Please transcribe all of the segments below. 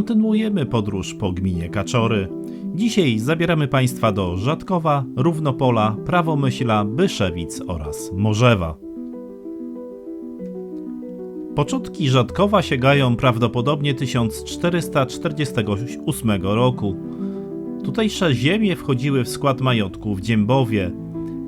Kontynuujemy podróż po gminie Kaczory. Dzisiaj zabieramy Państwa do Rzadkowa, Równopola, Prawomyśla, Byszewic oraz Morzewa. Początki Rzadkowa sięgają prawdopodobnie 1448 roku. Tutejsze ziemie wchodziły w skład majątku w Dziębowie.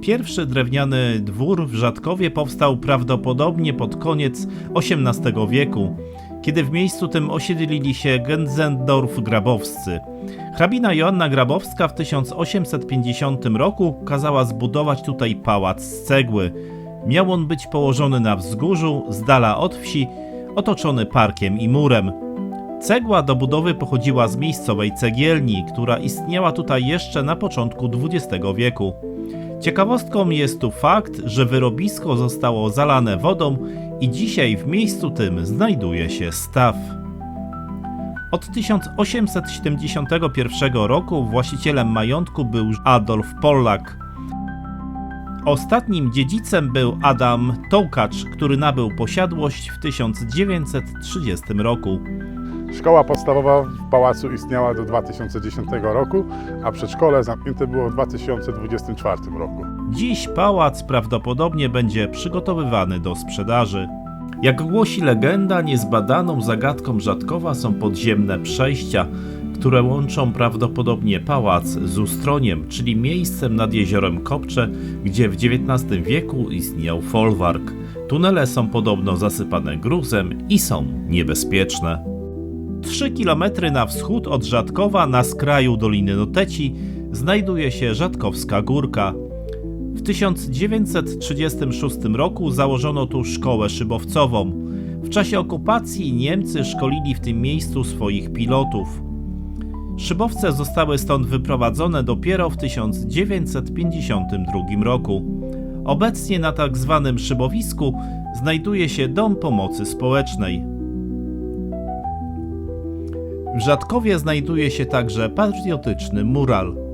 Pierwszy drewniany dwór w Rzadkowie powstał prawdopodobnie pod koniec XVIII wieku, kiedy w miejscu tym osiedlili się Genzendorf-Grabowscy. Hrabina Joanna Grabowska w 1850 roku kazała zbudować tutaj pałac z cegły. Miał on być położony na wzgórzu, z dala od wsi, otoczony parkiem i murem. Cegła do budowy pochodziła z miejscowej cegielni, która istniała tutaj jeszcze na początku XX wieku. Ciekawostką jest tu fakt, że wyrobisko zostało zalane wodą i dzisiaj w miejscu tym znajduje się staw. Od 1871 roku właścicielem majątku był Adolf Pollak. Ostatnim dziedzicem był Adam Tołkacz, który nabył posiadłość w 1930 roku. Szkoła podstawowa w pałacu istniała do 2010 roku, a przedszkole zamknięte było w 2024 roku. Dziś pałac prawdopodobnie będzie przygotowywany do sprzedaży. Jak głosi legenda, niezbadaną zagadką Rzadkowa są podziemne przejścia, które łączą prawdopodobnie pałac z Ustroniem, czyli miejscem nad jeziorem Kopcze, gdzie w XIX wieku istniał folwark. Tunele są podobno zasypane gruzem i są niebezpieczne. 3 km na wschód od Rzadkowa, na skraju Doliny Noteci, znajduje się Rzadkowska Górka. W 1936 roku założono tu szkołę szybowcową. W czasie okupacji Niemcy szkolili w tym miejscu swoich pilotów. Szybowce zostały stąd wyprowadzone dopiero w 1952 roku. Obecnie na tak zwanym szybowisku znajduje się Dom Pomocy Społecznej. W Rzadkowie znajduje się także patriotyczny mural.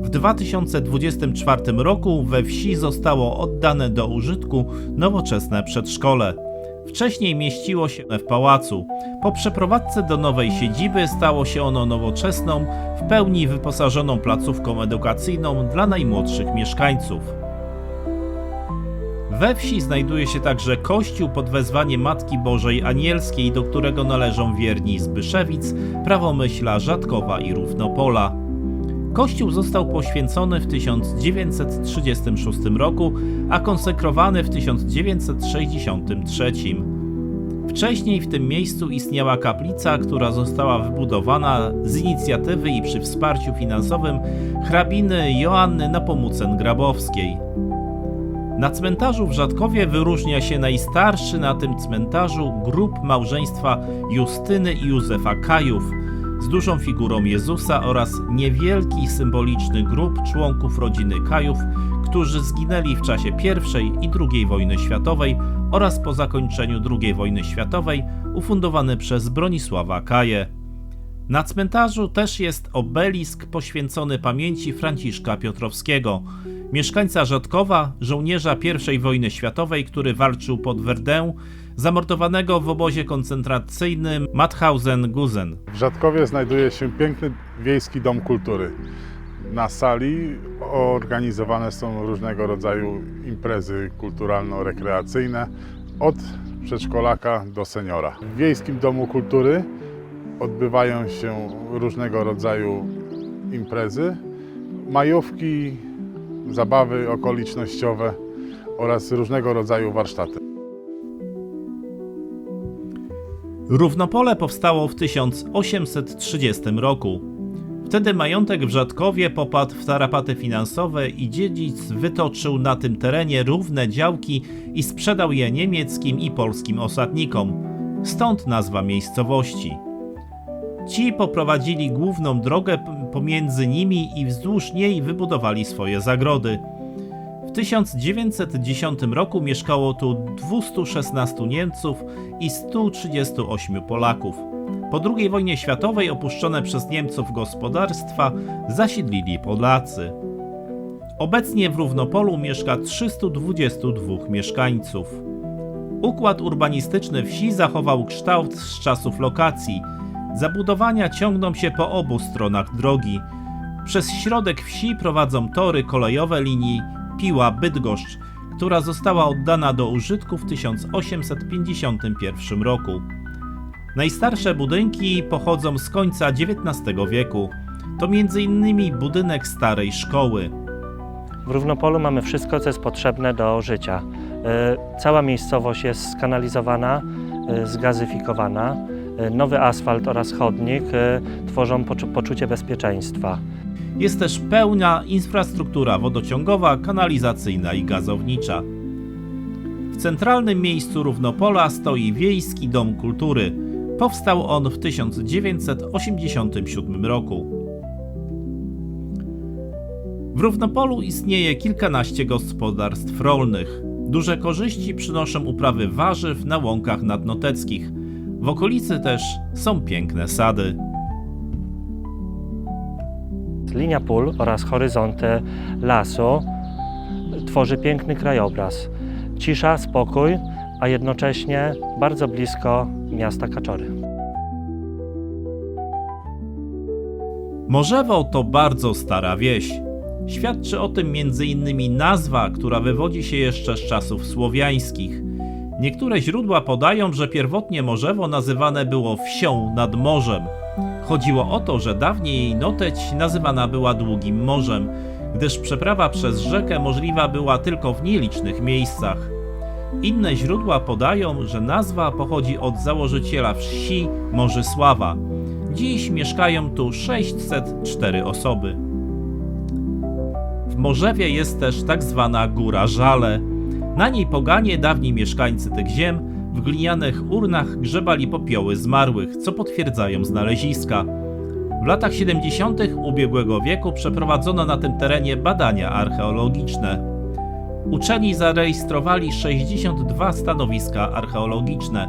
W 2024 roku we wsi zostało oddane do użytku nowoczesne przedszkole. Wcześniej mieściło się w pałacu. Po przeprowadzce do nowej siedziby stało się ono nowoczesną, w pełni wyposażoną placówką edukacyjną dla najmłodszych mieszkańców. We wsi znajduje się także kościół pod wezwaniem Matki Bożej Anielskiej, do którego należą wierni z Byszewic, Prawomyśla, Rzadkowa i Równopola. Kościół został poświęcony w 1936 roku, a konsekrowany w 1963. Wcześniej w tym miejscu istniała kaplica, która została wybudowana z inicjatywy i przy wsparciu finansowym hrabiny Joanny Napomucen-Grabowskiej. Na cmentarzu w Rzadkowie wyróżnia się najstarszy na tym cmentarzu grób małżeństwa Justyny i Józefa Kajów z dużą figurą Jezusa oraz niewielki symboliczny grób członków rodziny Kajów, którzy zginęli w czasie I i II wojny światowej oraz po zakończeniu II wojny światowej ufundowany przez Bronisława Kaję. Na cmentarzu też jest obelisk poświęcony pamięci Franciszka Piotrowskiego, mieszkańca Rzadkowa, żołnierza I wojny światowej, który walczył pod Verdun, zamordowanego w obozie koncentracyjnym Mauthausen-Gusen. W Rzadkowie znajduje się piękny wiejski dom kultury. Na sali organizowane są różnego rodzaju imprezy kulturalno-rekreacyjne od przedszkolaka do seniora. W wiejskim domu kultury odbywają się różnego rodzaju imprezy, majówki, zabawy okolicznościowe oraz różnego rodzaju warsztaty. Równopole powstało w 1830 roku. Wtedy majątek w Rzadkowie popadł w tarapaty finansowe i dziedzic wytoczył na tym terenie równe działki i sprzedał je niemieckim i polskim osadnikom. Stąd nazwa miejscowości. Ci poprowadzili główną drogę pomiędzy nimi i wzdłuż niej wybudowali swoje zagrody. W 1910 roku mieszkało tu 216 Niemców i 138 Polaków. Po II wojnie światowej opuszczone przez Niemców gospodarstwa zasiedlili Polacy. Obecnie w Równopolu mieszka 322 mieszkańców. Układ urbanistyczny wsi zachował kształt z czasów lokacji. Zabudowania ciągną się po obu stronach drogi. Przez środek wsi prowadzą tory kolejowe linii Piła-Bydgoszcz, która została oddana do użytku w 1851 roku. Najstarsze budynki pochodzą z końca XIX wieku. To m.in. budynek starej szkoły. W Równopolu mamy wszystko, co jest potrzebne do życia. E, Cała miejscowość jest skanalizowana, e, zgazyfikowana. E, Nowy asfalt oraz chodnik e, tworzą poczu- poczucie bezpieczeństwa. Jest też pełna infrastruktura wodociągowa, kanalizacyjna i gazownicza. W centralnym miejscu Równopola stoi Wiejski Dom Kultury. Powstał on w 1987 roku. W Równopolu istnieje kilkanaście gospodarstw rolnych. Duże korzyści przynoszą uprawy warzyw na łąkach nadnoteckich. W okolicy też są piękne sady. Linia pól oraz horyzonty lasu tworzy piękny krajobraz. Cisza, spokój, a jednocześnie bardzo blisko miasta Kaczory. Morzewo to bardzo stara wieś. Świadczy o tym m.in. nazwa, która wywodzi się jeszcze z czasów słowiańskich. Niektóre źródła podają, że pierwotnie Morzewo nazywane było wsią nad morzem. Chodziło o to, że dawniej Noteć nazywana była Długim Morzem, gdyż przeprawa przez rzekę możliwa była tylko w nielicznych miejscach. Inne źródła podają, że nazwa pochodzi od założyciela wsi Morzysława. Dziś mieszkają tu 604 osoby. W Morzewie jest też tak zwana Góra Żale. Na niej poganie, dawni mieszkańcy tych ziem, w glinianych urnach grzebali popioły zmarłych, co potwierdzają znaleziska. W latach 70. ubiegłego wieku przeprowadzono na tym terenie badania archeologiczne. Uczeni zarejestrowali 62 stanowiska archeologiczne.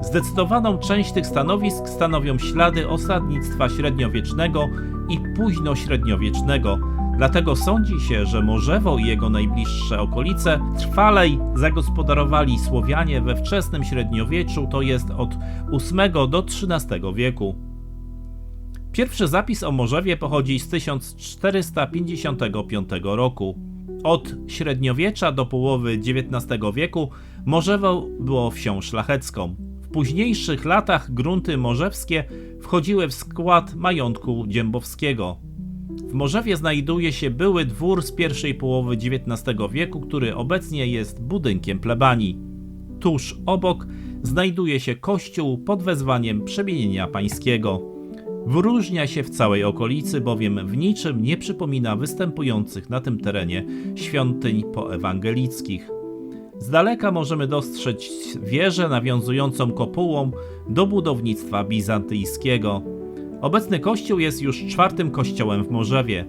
Zdecydowaną część tych stanowisk stanowią ślady osadnictwa średniowiecznego i późnośredniowiecznego. Dlatego sądzi się, że Morzewo i jego najbliższe okolice trwalej zagospodarowali Słowianie we wczesnym średniowieczu, to jest od VIII do XIII wieku. Pierwszy zapis o Morzewie pochodzi z 1455 roku. Od średniowiecza do połowy XIX wieku Morzewo było wsią szlachecką. W późniejszych latach grunty morzewskie wchodziły w skład majątku dziębowskiego. W Morzewie znajduje się były dwór z pierwszej połowy XIX wieku, który obecnie jest budynkiem plebanii. Tuż obok znajduje się kościół pod wezwaniem przemienienia pańskiego. Wyróżnia się w całej okolicy, bowiem w niczym nie przypomina występujących na tym terenie świątyń poewangelickich. Z daleka możemy dostrzec wieżę nawiązującą kopułą do budownictwa bizantyjskiego. Obecny kościół jest już czwartym kościołem w Morzewie.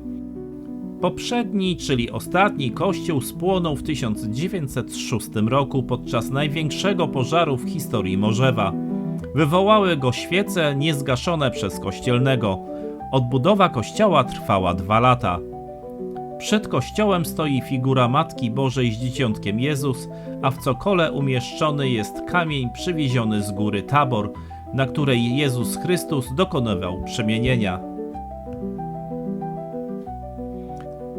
Poprzedni, czyli ostatni kościół spłonął w 1906 roku podczas największego pożaru w historii Morzewa. Wywołały go świece niezgaszone przez kościelnego. Odbudowa kościoła trwała dwa lata. Przed kościołem stoi figura Matki Bożej z Dzieciątkiem Jezus, a w cokole umieszczony jest kamień przywieziony z góry Tabor, na której Jezus Chrystus dokonywał przemienienia.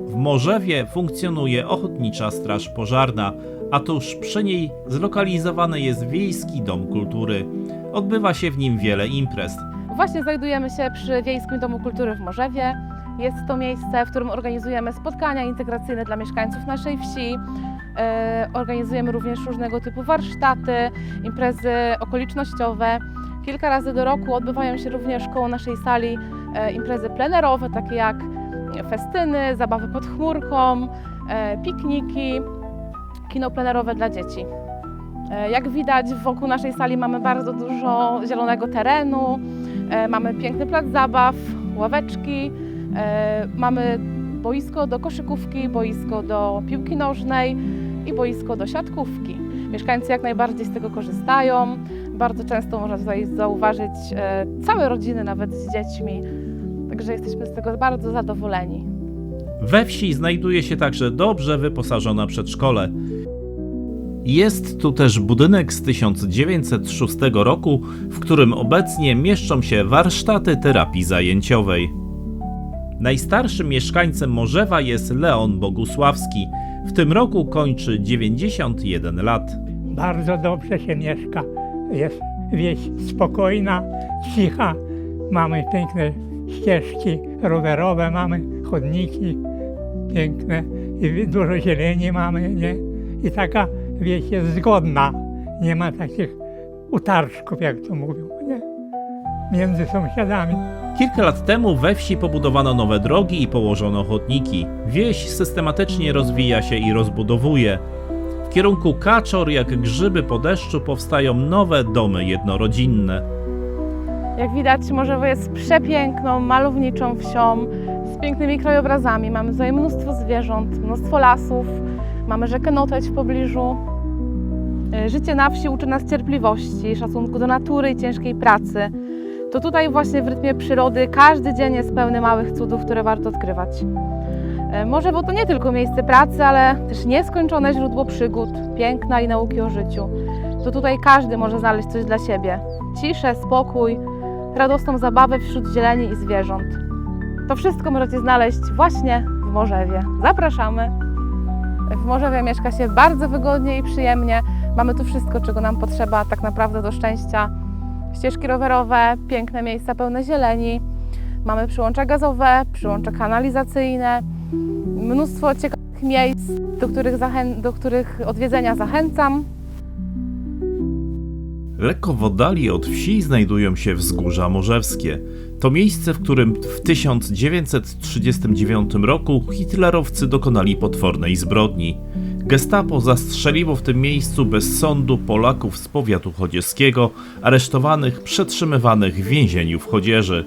W Morzewie funkcjonuje Ochotnicza Straż Pożarna, a tuż przy niej zlokalizowany jest Wiejski Dom Kultury. Odbywa się w nim wiele imprez. Właśnie znajdujemy się przy Wiejskim Domu Kultury w Morzewie. Jest to miejsce, w którym organizujemy spotkania integracyjne dla mieszkańców naszej wsi. E, Organizujemy również różnego typu warsztaty, imprezy okolicznościowe. Kilka razy do roku odbywają się również koło naszej sali e, imprezy plenerowe, takie jak festyny, zabawy pod chmurką, e, pikniki, kino plenerowe dla dzieci. E, Jak widać, wokół naszej sali mamy bardzo dużo zielonego terenu, mamy piękny plac zabaw, ławeczki, mamy boisko do koszykówki, boisko do piłki nożnej i boisko do siatkówki. Mieszkańcy jak najbardziej z tego korzystają. Bardzo często można tutaj zauważyć e, całe rodziny, nawet z dziećmi. Także jesteśmy z tego bardzo zadowoleni. We wsi znajduje się także dobrze wyposażona przedszkole. Jest tu też budynek z 1906 roku, w którym obecnie mieszczą się warsztaty terapii zajęciowej. Najstarszym mieszkańcem Morzewa jest Leon Bogusławski. W tym roku kończy 91 lat. Bardzo dobrze się mieszka. Jest wieś spokojna, cicha. Mamy piękne ścieżki rowerowe, mamy chodniki piękne i dużo zieleni mamy, nie? I taka wieś jest zgodna. Nie ma takich utarczków, jak to mówią, nie? Między sąsiadami. Kilka lat temu we wsi pobudowano nowe drogi i położono chodniki. Wieś systematycznie rozwija się i rozbudowuje. Kierunku Kaczor, jak grzyby po deszczu, powstają nowe domy jednorodzinne. Jak widać, Morzewo jest przepiękną, malowniczą wsią z pięknymi krajobrazami. Mamy tutaj mnóstwo zwierząt, mnóstwo lasów, mamy rzekę Noteć w pobliżu. E, Życie na wsi uczy nas cierpliwości, szacunku do natury i ciężkiej pracy. To tutaj właśnie w rytmie przyrody każdy dzień jest pełny małych cudów, które warto odkrywać. E, Morzewo to nie tylko miejsce pracy, ale też nieskończone źródło przygód, piękna i nauki o życiu. To tutaj każdy może znaleźć coś dla siebie. Ciszę, spokój, radosną zabawę wśród zieleni i zwierząt. To wszystko możecie znaleźć właśnie w Morzewie. Zapraszamy! W Morzewie mieszka się bardzo wygodnie i przyjemnie. Mamy tu wszystko, czego nam potrzeba tak naprawdę do szczęścia. Ścieżki rowerowe, piękne miejsca pełne zieleni. Mamy przyłącza gazowe, przyłącza kanalizacyjne, mnóstwo ciekawych miejsc, do których, do których odwiedzenia zachęcam. Lekko w oddali od wsi znajdują się wzgórza morzewskie. To miejsce, w którym w 1939 roku hitlerowcy dokonali potwornej zbrodni. Gestapo zastrzeliło w tym miejscu bez sądu Polaków z powiatu chodzieskiego, aresztowanych, przetrzymywanych w więzieniu w Chodzieży.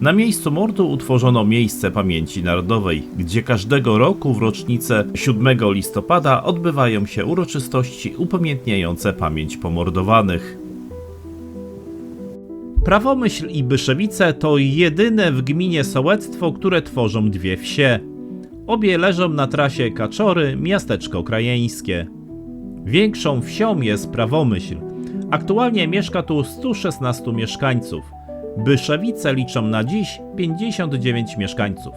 Na miejscu mordu utworzono miejsce pamięci narodowej, gdzie każdego roku w rocznicę 7 listopada odbywają się uroczystości upamiętniające pamięć pomordowanych. Prawomyśl i Byszewice to jedyne w gminie sołectwo, które tworzą dwie wsie. Obie leżą na trasie Kaczory, miasteczko krajeńskie. Większą wsią jest Prawomyśl. Aktualnie mieszka tu 116 mieszkańców. Byszewice liczą na dziś 59 mieszkańców.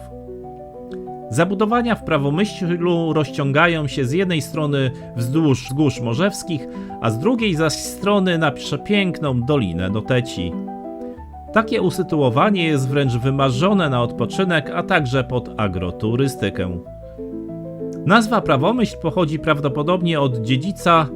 Zabudowania w Prawomyślu rozciągają się z jednej strony wzdłuż wzgórz morzewskich, a z drugiej zaś strony na przepiękną Dolinę Noteci. Takie usytuowanie jest wręcz wymarzone na odpoczynek, a także pod agroturystykę. Nazwa Prawomyśl pochodzi prawdopodobnie od dziedzica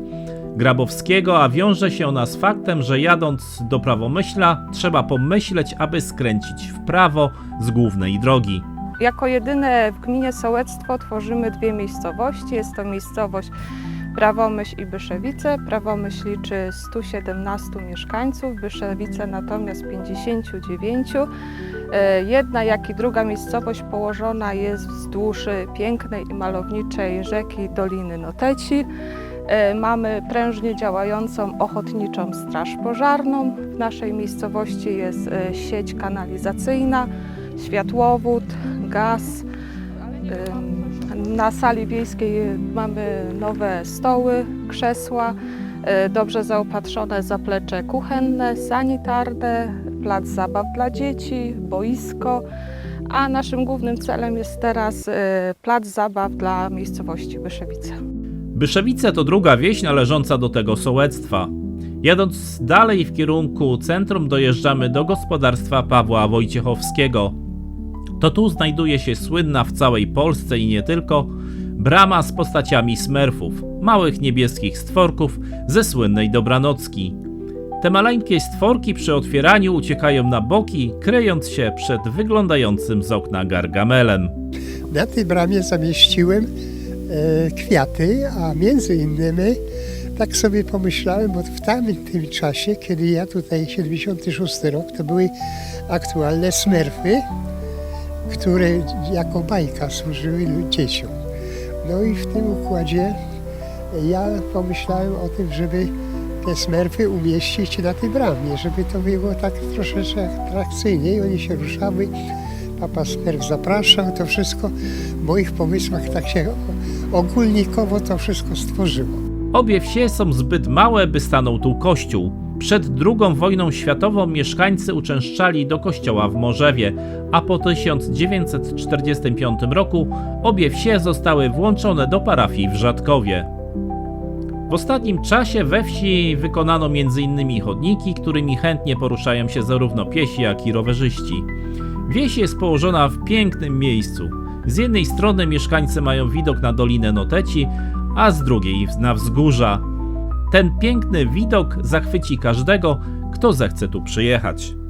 Grabowskiego, a wiąże się ona z faktem, że jadąc do Prawomyśla trzeba pomyśleć, aby skręcić w prawo z głównej drogi. Jako jedyne w gminie Sołectwo tworzymy dwie miejscowości. Jest to miejscowość Prawomyśl i Byszewice. Prawomyśl liczy 117 mieszkańców, Byszewice natomiast 59. E, Jedna, jak i druga miejscowość położona jest wzdłuż pięknej i malowniczej rzeki Doliny Noteci. E, Mamy prężnie działającą ochotniczą straż pożarną. W naszej miejscowości jest e, sieć kanalizacyjna, światłowód, gaz. Ym, Na sali wiejskiej mamy nowe stoły, krzesła, dobrze zaopatrzone zaplecze kuchenne, sanitarne, plac zabaw dla dzieci, boisko. A naszym głównym celem jest teraz plac zabaw dla miejscowości Byszewice. Byszewice to druga wieś należąca do tego sołectwa. Jadąc dalej w kierunku centrum dojeżdżamy do gospodarstwa Pawła Wojciechowskiego. To tu znajduje się słynna w całej Polsce i nie tylko brama z postaciami smerfów, małych niebieskich stworków ze słynnej dobranocki. Te maleńkie stworki przy otwieraniu uciekają na boki, kryjąc się przed wyglądającym z okna gargamelem. Na tej bramie zamieściłem kwiaty, a między innymi tak sobie pomyślałem, bo w tamtym czasie, kiedy ja tutaj 76 rok, to były aktualne smerfy, które jako bajka służyły dzieciom. No i w tym układzie ja pomyślałem o tym, żeby te smerfy umieścić na tej bramie, żeby to było tak troszeczkę atrakcyjnie i oni się ruszały. Papa Smerf zapraszał, to wszystko w moich pomysłach tak się ogólnikowo to wszystko stworzyło. Obie wsie są zbyt małe, by stanął tu kościół. Przed II wojną światową mieszkańcy uczęszczali do kościoła w Morzewie, a po 1945 roku obie wsie zostały włączone do parafii w Rzadkowie. W ostatnim czasie we wsi wykonano m.in. chodniki, którymi chętnie poruszają się zarówno piesi, jak i rowerzyści. Wieś jest położona w pięknym miejscu. Z jednej strony mieszkańcy mają widok na Dolinę Noteci, a z drugiej na wzgórza. Ten piękny widok zachwyci każdego, kto zechce tu przyjechać.